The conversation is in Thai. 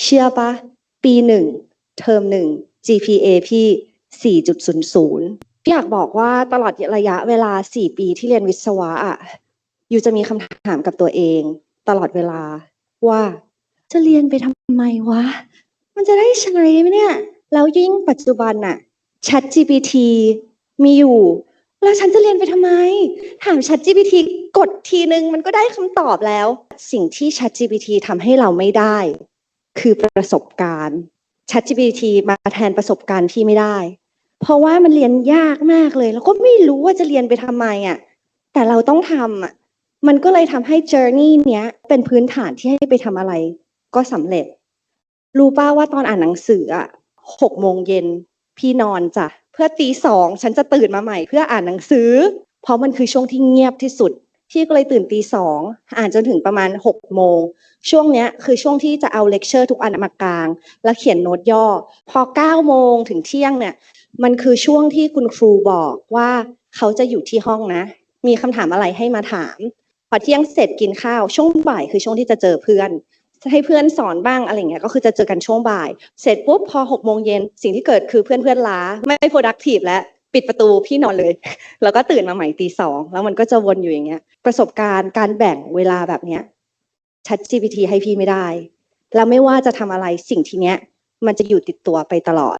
เชื่อปะปีหนึ่งเทอมหนึ่ง GPA พี่ 4.00 พี่อยากบอกว่าตลอดระยะเวลา 4 ปีที่เรียนวิศวะอะอยู่จะมีคำถามกับตัวเอง ตลอดเวลาว่าจะเรียนไปทำไมวะ มันจะได้ใช้ไหมเนี่ย แล้วยิ่งปัจจุบันน่ะ Chat GPT มีอยู่ แล้วฉันจะเรียนไปทำไม ถาม Chat GPT กดทีนึงมันก็ได้คำตอบแล้ว สิ่งที่ Chat GPT ทำให้เราไม่ได้ คือประสบการณ์ Chat GPT มาแทนประสบการณ์ที่ไม่ได้ เพราะว่ามันเรียนยากมากเลย แล้วก็ไม่รู้ว่าจะเรียนไปทำไมอะแต่เราต้องทำอะมันก็เลยทำให้ journey เนี้ยเป็นพื้นฐานที่ให้ไปทำอะไร ก็สำเร็จ รู้ป้าว่าตอนอ่านหนังสืออะหกโมงเย็นพี่นอนจ้ะเพื่อตีสองฉันจะตื่นมาใหม่ เพื่ออ่านหนังสือ เพราะมันคือช่วงที่เงียบที่สุด พี่ก็เลยตื่นตีสองอ่านจนถึงประมาณหกโมงช่วงเนี้ยคือช่วงที่จะเอาเลคเชอร์ทุกอันมากลาง แล้วเขียนโน้ตย่อ พอเก้าโมงถึงเที่ยงเนี่ยมันคือช่วงที่คุณครูบอกว่าเขาจะอยู่ที่ห้องนะ มีคำถามอะไรให้มาถาม พอเที่ยงเสร็จกินข้าว ช่วงบ่ายคือช่วงที่จะเจอเพื่อนให้เพื่อนสอนบ้างอะไรเงี้ยก็คือจะเจอกันช่วงบ่าย เสร็จปุ๊บพอหกโมงเย็นสิ่งที่เกิดคือเพื่อนเพื่อนล้าไม่ productive แล้ว ปิดประตูพี่นอนเลย แล้วก็ตื่นมาใหม่ตีสองแล้วมันก็จะวนอยู่อย่างเงี้ย ประสบการณ์การแบ่งเวลาแบบเนี้ยชัด GPT ให้พี่ไม่ได้ แล้วไม่ว่าจะทำอะไรสิ่งทีเนี้ย มันจะอยู่ติดตัวไปตลอด